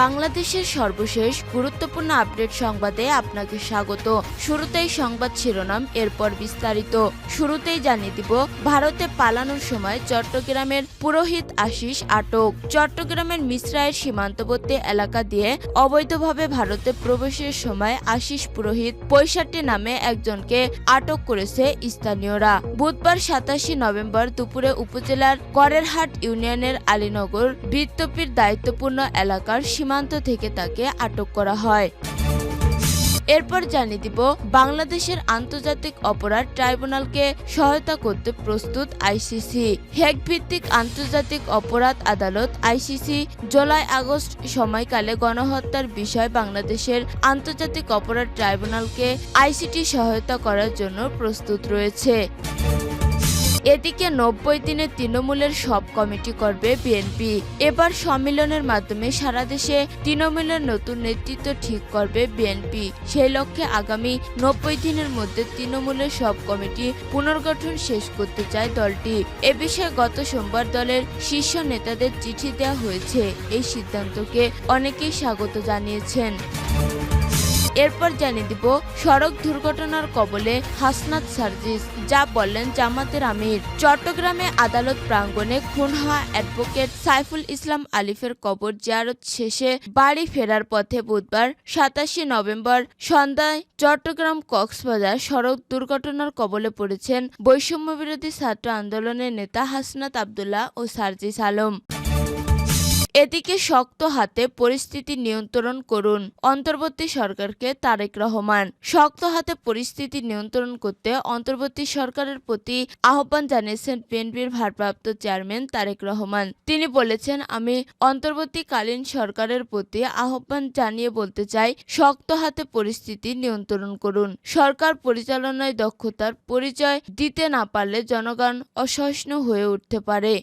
বাংলাদেশের সর্বশেষ গুরুত্বপূর্ণ আপডেট সংবাদে আপনাকে স্বাগত। শুরুতেই সংবাদ শিরোনাম, এরপর বিস্তারিত। শুরুতেই জানিয়ে দিব, ভারতে পালানোর সময় চট্টগ্রামের পুরোহিত আশিস আটক। চট্টগ্রামের মিশ্রায়ের সীমান্তবর্তী এলাকা দিয়ে অবৈধভাবে ভারতে প্রবেশের সময় আশিস পুরোহিত পঁয়ষট্টি নামে একজনকে আটক করেছে স্থানীয়রা। বুধবার সাতাশি নভেম্বর দুপুরে উপজেলার করেরহাট ইউনিয়নের আলীনগর বৃত্তপির দায়িত্বপূর্ণ এলাকার সীমান্ত থেকে তাকে আটক করা হয়। এরপর জানিয়ে দিব, বাংলাদেশের আন্তর্জাতিক অপরাধ ট্রাইব্যুনালকে সহায়তা করতে প্রস্তুত আইসিসি। হেগ ভিত্তিক আন্তর্জাতিক অপরাধ আদালত আইসিসি জুলাই আগস্ট সময়কালে গণহত্যার বিষয় বাংলাদেশের আন্তর্জাতিক অপরাধ ট্রাইব্যুনালকে আইসিটি সহায়তা করার জন্য প্রস্তুত রয়েছে। এদিকে নব্বই দিনে তৃণমূলের সব কমিটি করবে বিএনপি। এবার সম্মেলনের মাধ্যমে সারা দেশে তৃণমূলের নতুন নেতৃত্ব ঠিক করবে বিএনপি। সেই লক্ষ্যে আগামী নব্বই দিনের মধ্যে তৃণমূলের সব কমিটি পুনর্গঠন শেষ করতে চায় দলটি। এ বিষয়ে গত সোমবার দলের শীর্ষ নেতাদের চিঠি দেওয়া হয়েছে। এই সিদ্ধান্তকে অনেকেই স্বাগত জানিয়েছেন। এরপর জানিয়ে দিব, সড়ক দুর্ঘটনার কবলে হাসনাত সার্জিস, যা বললেন জামাতের আমির। চট্টগ্রামে আদালত প্রাঙ্গণে খুন হওয়া অ্যাডভোকেট সাইফুল ইসলাম আলিফের কবর জিয়ারত শেষে বাড়ি ফেরার পথে বুধবার সাতাশে নভেম্বর সন্ধ্যায় চট্টগ্রাম কক্সবাজার সড়ক দুর্ঘটনার কবলে পড়েছেন বৈষম্য বিরোধী ছাত্র আন্দোলনের নেতা হাসনাত আবদুল্লাহ ও সার্জিস আলম। এদিকে শক্ত হাতে পরিস্থিতি নিয়ন্ত্রণ করুন। অন্তর্বর্তী সরকারকে তারেক রহমান। শক্ত হাতে পরিস্থিতি নিয়ন্ত্রণ করতে অন্তর্বর্তী সরকারের প্রতি আহ্বান জানিয়েছেন বিএনপির ভারপ্রাপ্ত চেয়ারম্যান তারেক রহমান। তিনি বলেছেন, আমি অন্তর্বর্তীকালীন সরকারের প্রতি আহ্বান জানিয়ে বলতে চাই, শক্ত হাতে পরিস্থিতি নিয়ন্ত্রণ করুন। সরকার পরিচালনায় দক্ষতার পরিচয় দিতে না পারলে জনগণ অসহিষ্ণু হয়ে উঠতে পারে।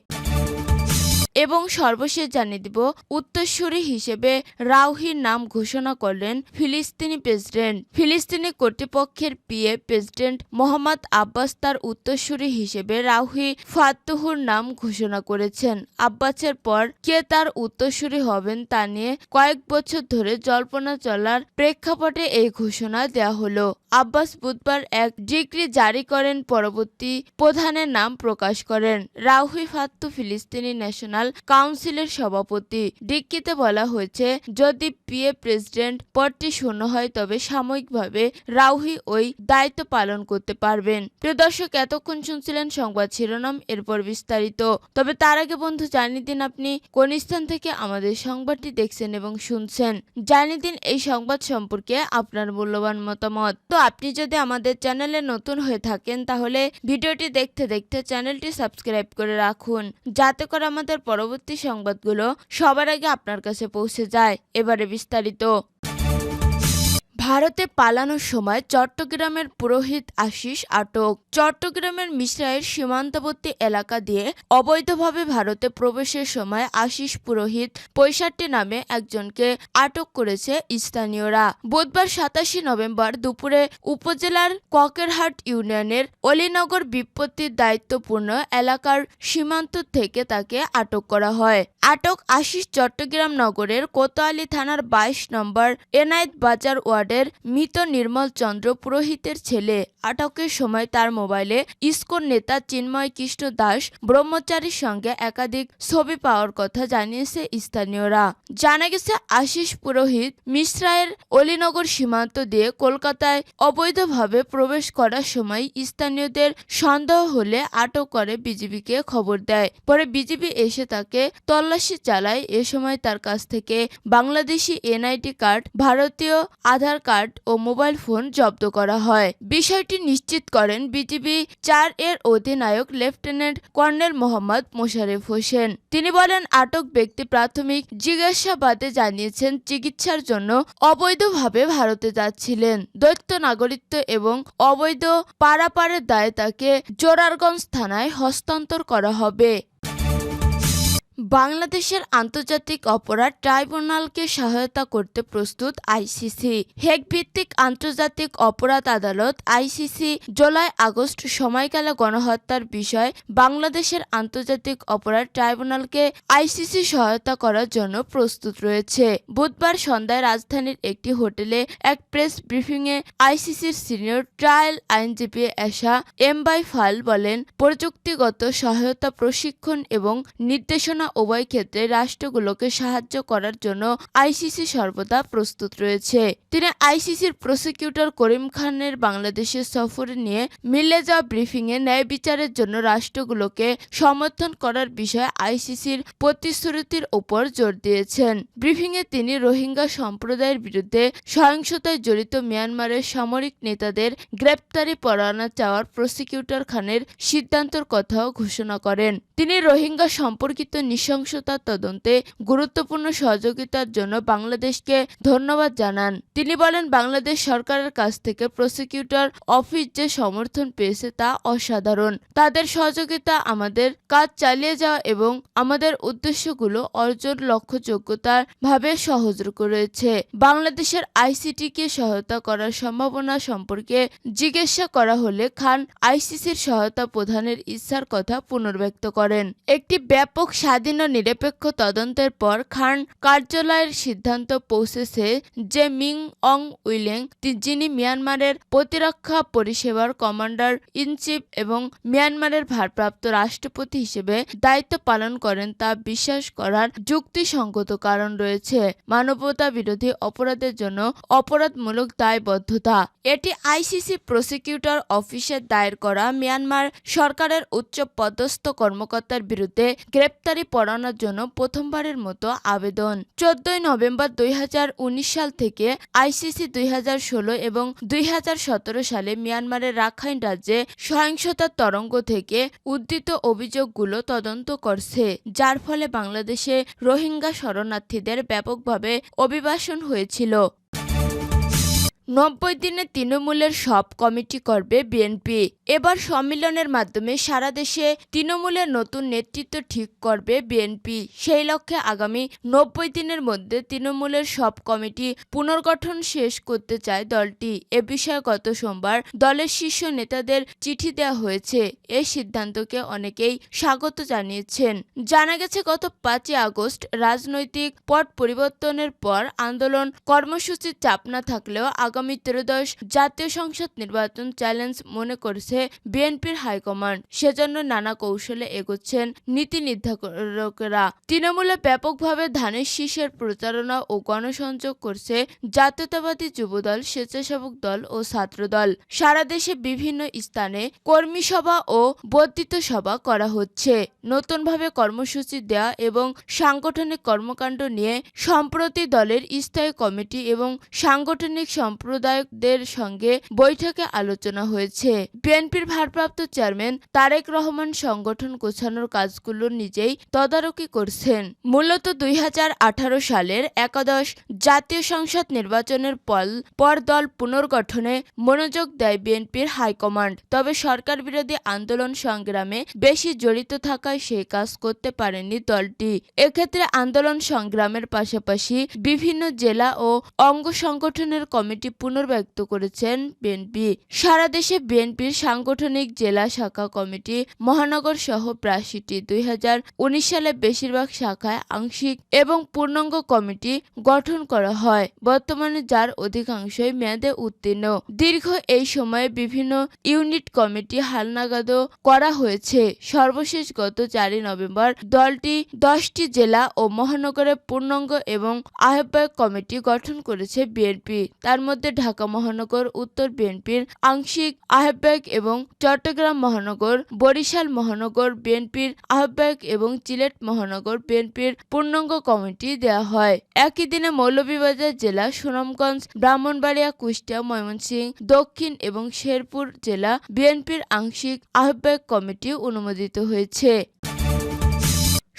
এবং সর্বশেষ জানিয়ে দিব, উত্তরসূরি হিসেবে রাউহির নাম ঘোষণা করলেন ফিলিস্তিনি প্রেসিডেন্ট। ফিলিস্তিনি কর্তৃপক্ষের পিএ প্রেসিডেন্ট মোহাম্মদ আব্বাস তার উত্তরসূরি হিসেবে রাউহি ফাত্তুহুর নাম ঘোষণা করেছেন। আব্বাসের পর কে তার উত্তরসূরি হবেন তা নিয়ে কয়েক বছর ধরে জল্পনা চলার প্রেক্ষাপটে এই ঘোষণা দেওয়া হলো। আব্বাস বুধবার এক ডিগ্রি জারি করেন, পরবর্তী প্রধানের নাম প্রকাশ করেন। রাউহি ফাত্তু ফিলিস্তিনি ন্যাশনাল কাউন্সিলের সভাপতি। ডিক্কিতে বলা হয়েছে, যদি পিএ প্রেসিডেন্ট পদটি শূন্য হয়, তবে সাময়িকভাবে রাউহি ওই দায়িত্ব পালন করতে পারবেন। প্রিয় দর্শক, এতক্ষণ শুনছিলেন সংবাদ শিরোনাম, এরপর বিস্তারিত। তবে তার আগে বন্ধু, জানিয়ে দিন আপনি কোন স্থান থেকে আমাদের সংবাদটি দেখছেন এবং শুনছেন। জানিয়ে দিন এই সংবাদ সম্পর্কে আপনার মূল্যবান মতামত। তো আপনি যদি আমাদের চ্যানেলে নতুন হয়ে থাকেন, তাহলে ভিডিওটি দেখতে দেখতে চ্যানেলটি সাবস্ক্রাইব করে রাখুন। যাতে করে আমাদের পরবর্তী সংবাদগুলো সবার আগে আপনার কাছে পৌঁছে যায়। এবারে বিস্তারিত। ভারতে পালানোর সময় চট্টগ্রামের পুরোহিত আশিস আটক। চট্টগ্রামের মিশ্রায়ের সীমান্তবর্তী এলাকা দিয়ে অবৈধভাবে ভারতে প্রবেশের সময় আশিস পুরোহিত পঁয়ষট্টি নামে একজনকে আটক করেছে স্থানীয়রা। বুধবার সাতাশে নভেম্বর দুপুরে উপজেলার ককেরহাট ইউনিয়নের অলিনগর বিপত্তির দায়িত্বপূর্ণ এলাকার সীমান্ত থেকে তাকে আটক করা হয়। আটক আশিস চট্টগ্রাম নগরের কোতোয়ালি থানার বাইশ নম্বর এনায়েত বাজার ওয়ার্ডের মৃত নির্মল চন্দ্র পুরোহিতের ছেলে। আটকের সময় তার মোবাইলে ইস্কন নেতা চিন্ময় কৃষ্ণ দাস ব্রহ্মচারীর সঙ্গে একাধিক ছবি পাওয়ার কথা জানিয়েছে স্থানীয়রা। জানা গেছে, আশিস পুরোহিত মিশ্রায়ের অলিনগর সীমান্ত দিয়ে কলকাতায় অবৈধভাবে প্রবেশ করার সময় স্থানীয়দের সন্দেহ হলে আটক করে বিজিবিকে খবর দেয়। পরে বিজিবি এসে তাকে তল্লাশি চালায়। এ সময় তার কাছ থেকে বাংলাদেশি এনআইডি কার্ড, ভারতীয় আধার কার্ড ও মোবাইল ফোন জব্দ করা হয়। বিষয়টি নিশ্চিত করেন বিজিবি চার এর অধিনায়ক লেফটেন্যান্ট কর্নেল মোহাম্মদ মোশারেফ হোসেন। তিনি বলেন, আটক ব্যক্তি প্রাথমিক জিজ্ঞাসাবাদে জানিয়েছেন, চিকিৎসার জন্য অবৈধভাবে ভারতে যাচ্ছিলেন। দৈত্য নাগরিকত্ব এবং অবৈধ পারাপারের দায়ে তাকে জোরারগঞ্জ থানায় হস্তান্তর করা হবে। বাংলাদেশের আন্তর্জাতিক অপরাধ ট্রাইব্যুনালকে সহায়তা করতে প্রস্তুত আইসিসি। হেগ ভিত্তিক আন্তর্জাতিক অপরাধ আদালত আইসিসি জুলাই আগস্ট সময়কালে গণহত্যার বিষয় বাংলাদেশের আন্তর্জাতিক অপরাধ ট্রাইব্যুনালকে আইসিসি সহায়তা করার জন্য প্রস্তুত রয়েছে। বুধবার সন্ধ্যায় রাজধানীর একটি হোটেলে এক প্রেস ব্রিফিংয়ে আইসিসির সিনিয়র ট্রায়াল আইনজীবী এশা এমবাই ফাল বলেন, প্রযুক্তিগত সহায়তা প্রশিক্ষণ এবং নির্দেশনা উভয় ক্ষেত্রে রাষ্ট্রগুলোকে সাহায্য করার জন্য আইসিসি সর্বদা প্রস্তুত রয়েছে। তিনি আইসিসির প্রসিকিউটর করিম খানের বাংলাদেশের সফরে নিয়ে মিলে যাওয়া ব্রিফিংয়ে ন্যায় বিচারের জন্য রাষ্ট্রগুলোকে সমর্থন করার বিষয়ে আইসিসির প্রতিশ্রুতির উপর জোর দিয়েছেন। ব্রিফিংয়ে তিনি রোহিঙ্গা সম্প্রদায়ের বিরুদ্ধে সহিংসতায় জড়িত মিয়ানমারের সামরিক নেতাদের গ্রেপ্তারি পরোয়ানা চাওয়ার প্রসিকিউটর খানের সিদ্ধান্তের কথাও ঘোষণা করেন। তিনি রোহিঙ্গা সম্পর্কিত নৃশংসতা তদন্তে গুরুত্বপূর্ণ সহযোগিতার জন্য বাংলাদেশকে ধন্যবাদ জানান। তিনি বলেন, বাংলাদেশ সরকারের কাছ থেকে প্রসিকিউটর অফিস যে সমর্থন পেয়েছে তা অসাধারণ। তাদের সহযোগিতা আমাদের কাজ চালিয়ে যাওয়া এবং আমাদের উদ্দেশ্যগুলো অর্জন লক্ষ্য যোগ্যতার ভাবে সহজ করেছে। বাংলাদেশের আইসিটিকে সহায়তা করার সম্ভাবনা সম্পর্কে জিজ্ঞাসা করা হলে খান আইসিসির সহায়তা প্রদানের ইচ্ছার কথা পুনর্ব্যক্ত করেন। একটি ব্যাপক স্বাধীন ও নিরপেক্ষ তদন্তের পর খান কার্যালয়ের সিদ্ধান্ত পৌঁছেছে যে মিং অং উইলেং যিনি মিয়ানমারের প্রতিরক্ষা পরিষেবার কমান্ডার ইন চিফ এবং মিয়ানমারের ভারপ্রাপ্ত রাষ্ট্রপতি হিসেবে দায়িত্ব পালন করেন, তা বিশ্বাস করার যুক্তিসঙ্গত কারণ রয়েছে। মানবতা বিরোধী অপরাধের জন্য অপরাধমূলক দায়বদ্ধতা। এটি আইসিসি প্রসিকিউটর অফিসের দায়ের করা মিয়ানমার সরকারের উচ্চ পদস্থ কর্মকর্তার বিরুদ্ধে গ্রেপ্তারি পড়ানোর জন্য প্রথমবারের মতো আবেদন। চোদ্দই নভেম্বর দুই হাজার উনিশ সাল থেকে আইসিসি দুই হাজার ষোলো এবং দুই হাজার সতেরো সালে মিয়ানমারের রাখাইন রাজ্যে সহিংসতার তরঙ্গ থেকে উদ্ধৃত অভিযোগগুলো তদন্ত করছে, যার ফলে বাংলাদেশে রোহিঙ্গা শরণার্থীদের ব্যাপকভাবে অভিবাসন হয়েছিল। নব্বই দিনে তৃণমূলের সব কমিটি করবে বিএনপি। এবার সম্মেলনের মাধ্যমে সারা দেশে তৃণমূলের নতুন নেতৃত্ব ঠিক করবে বিএনপি। সেই লক্ষ্যে আগামী নব্বই দিনের মধ্যে তৃণমূলের সব কমিটি পুনর্গঠন শেষ করতে চায় দলটি। এ বিষয়ে গত সোমবার দলের শীর্ষ নেতাদের চিঠি দেওয়া হয়েছে। এই সিদ্ধান্তকে অনেকেই স্বাগত জানিয়েছেন। জানা গেছে, গত পাঁচই আগস্ট রাজনৈতিক পট পরিবর্তনের পর আন্দোলন কর্মসূচির চাপ না থাকলেও আগামী ত্রয়োদশ জাতীয় সংসদ নির্বাচন চ্যালেঞ্জ মনে করছে বিএনপির হাইকমান্ড। সেজন্য নানা কৌশলে এগোচ্ছেন নীতি নির্ধারকেরা। তৃণমূলে ব্যাপকভাবে ধানের শীষের প্রচারণা ও গণসংযোগ করছে জাতীয়তাবাদী যুবদল, স্বেচ্ছাসেবক দল ও ছাত্রদল। সারা দেশে বিভিন্ন স্থানে কর্মী সভা ও বর্ধিত সভা করা হচ্ছে। নতুনভাবে কর্মসূচি দেওয়া এবং সাংগঠনিক কর্মকাণ্ড নিয়ে সম্প্রতি দলের স্থায়ী কমিটি এবং সাংগঠনিক সম্প্রদায়কদের সঙ্গে বৈঠকে আলোচনা হয়েছে। বিএনপির ভারপ্রাপ্ত চেয়ারম্যান তারেক রহমান সংগঠন গোছানোর কাজগুলো নিজেই তদারকি করছেন। মূলত দুই সালের একাদশ জাতীয় সংসদ নির্বাচনের পল পর দল পুনর্গঠনে মনোযোগ দেয় বিএনপির হাইকমান্ড। তবে সরকার বিরোধী আন্দোলন সংগ্রামে বেশি জড়িত থাকায় সেই কাজ করতে পারেনি দলটি। এক্ষেত্রে আন্দোলন সংগ্রামের পাশাপাশি বিভিন্ন জেলা ও অঙ্গ সংগঠনের কমিটি পুনর্ব্যক্ত করেছেন বিএনপি সারা দেশে বিএনপির সাংগঠনিক জেলা শাখা কমিটি মহানগর সহ প্রাশিটি দুই হাজার উনিশ সালে বেশিরভাগ শাখায় আংশিক এবং পূর্ণাঙ্গ কমিটি গঠন করা হয়। বর্তমানে যার অধিকাংশই মেয়াদে উত্তীর্ণ। দীর্ঘ এই সময়ে বিভিন্ন ইউনিট কমিটি হালনাগাদও করা হয়েছে। সর্বশেষ গত চারই নভেম্বর দলটি দশটি জেলা ও মহানগরে পূর্ণাঙ্গ এবং আহ্বায়ক কমিটি গঠন করেছে বিএনপি তার মধ্যে ঢাকা মহানগর, উত্তর বিএনপির আংশিক আহ্বায়ক এবং চট্টগ্রাম মহানগর, বরিশাল মহানগর বিএনপির আহ্বায়ক এবং সিলেট মহানগর বিএনপির পূর্ণাঙ্গ কমিটি দেওয়া হয়। একই দিনে মৌলভীবাজার জেলা সুনামগঞ্জ, ব্রাহ্মণবাড়িয়া, কুষ্টিয়া, ময়মনসিংহ, দক্ষিণ এবং শেরপুর জেলা বিএনপির আংশিক আহ্বায়ক কমিটি অনুমোদিত হয়েছে।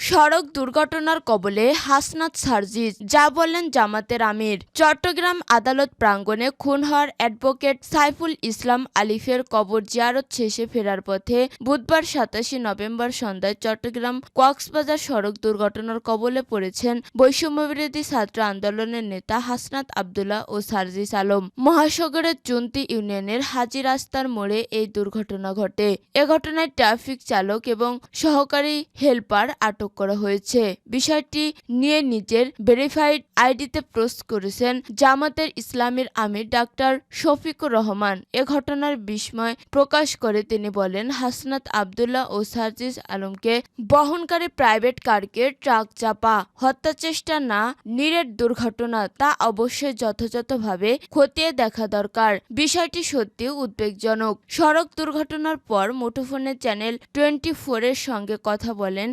সড়ক দুর্ঘটনার কবলে হাসনাত সার্জিজ যা বললেন জামাতের আমির। চট্টগ্রাম আদালত প্রাঙ্গণে খুন হওয়ার অ্যাডভোকেট সাইফুল ইসলাম আলিফের কবর জিয়ারত শেষে ফেরার পথে বুধবার সাতাশে নভেম্বর সন্ধ্যায় চট্টগ্রাম কক্সবাজার সড়ক দুর্ঘটনার কবলে পড়েছেন বৈষম্যবিরোধী ছাত্র আন্দোলনের নেতা হাসনাত আবদুল্লাহ ও সার্জিস আলম মহাসাগরের চুন্তি ইউনিয়নের হাজি রাস্তার মোড়ে এই দুর্ঘটনা ঘটে। এ ঘটনায় ট্রাফিক চালক এবং সহকারী হেলপার আটক করা হয়েছে। বিষয়টি নিয়ে নিজের ভেরিফাইড আইডিতে পোস্ট করেছেন জামাতের ইসলামের আমির ডাক্তার শফিকুর রহমান। এ ঘটনার বিস্ময় প্রকাশ করে তিনি বলেন, হাসনাত আবদুল্লাহ ও সার্জিস আলমকে বহনকারী প্রাইভেট কারকে ট্রাক চাপা, হত্যা চেষ্টা না, নিরেট দুর্ঘটনা তা অবশ্যই যথাযথভাবে খতিয়ে দেখা দরকার। বিষয়টি সত্যি উদ্বেগজনক। সড়ক দুর্ঘটনার পর মুঠোফোনের চ্যানেল টোয়েন্টি ফোরের সঙ্গে কথা বলেন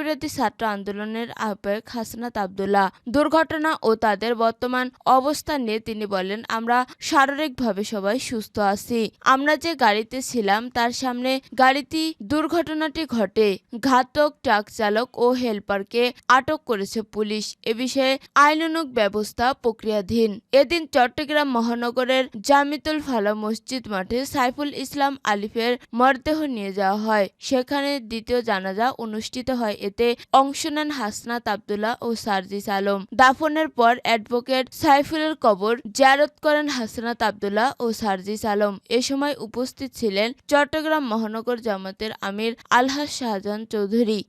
বৈষম্যবিরোধী ছাত্র আন্দোলনের আহ্বায়ক হাসনাত আবদুল্লাহ। দুর্ঘটনা ও তাদের বর্তমান অবস্থা নিয়ে তিনি বলেন, আমরা শারীরিকভাবে সবাই সুস্থ আছি। আমরা যে গাড়িতে ছিলাম, তার সামনে গাড়িটি দুর্ঘটনাটি ঘটে। ঘাতক, ট্রাক চালক ও হেলপারকে আটক করেছে পুলিশ। এ বিষয়ে আইনানুগ ব্যবস্থা প্রক্রিয়াধীন। এদিন চট্টগ্রাম মহানগরের জামিতুল ফালা মসজিদ মাঠে সাইফুল ইসলাম আলিফের মরদেহ নিয়ে যাওয়া হয়। সেখানে দ্বিতীয় জানাজা অনুষ্ঠিত হয় এতে অংশ নেন হাসনাত আবদুল্লাহ ও সার্জিস আলম। দাফনের পর অ্যাডভোকেট সাইফুলের কবর জারত করেন হাসনাত আবদুল্লাহ ও সার্জিস আলম। এ সময় উপস্থিত ছিলেন চট্টগ্রাম মহানগর জামাতের আমির আলহাজ শাহজাহান চৌধুরী।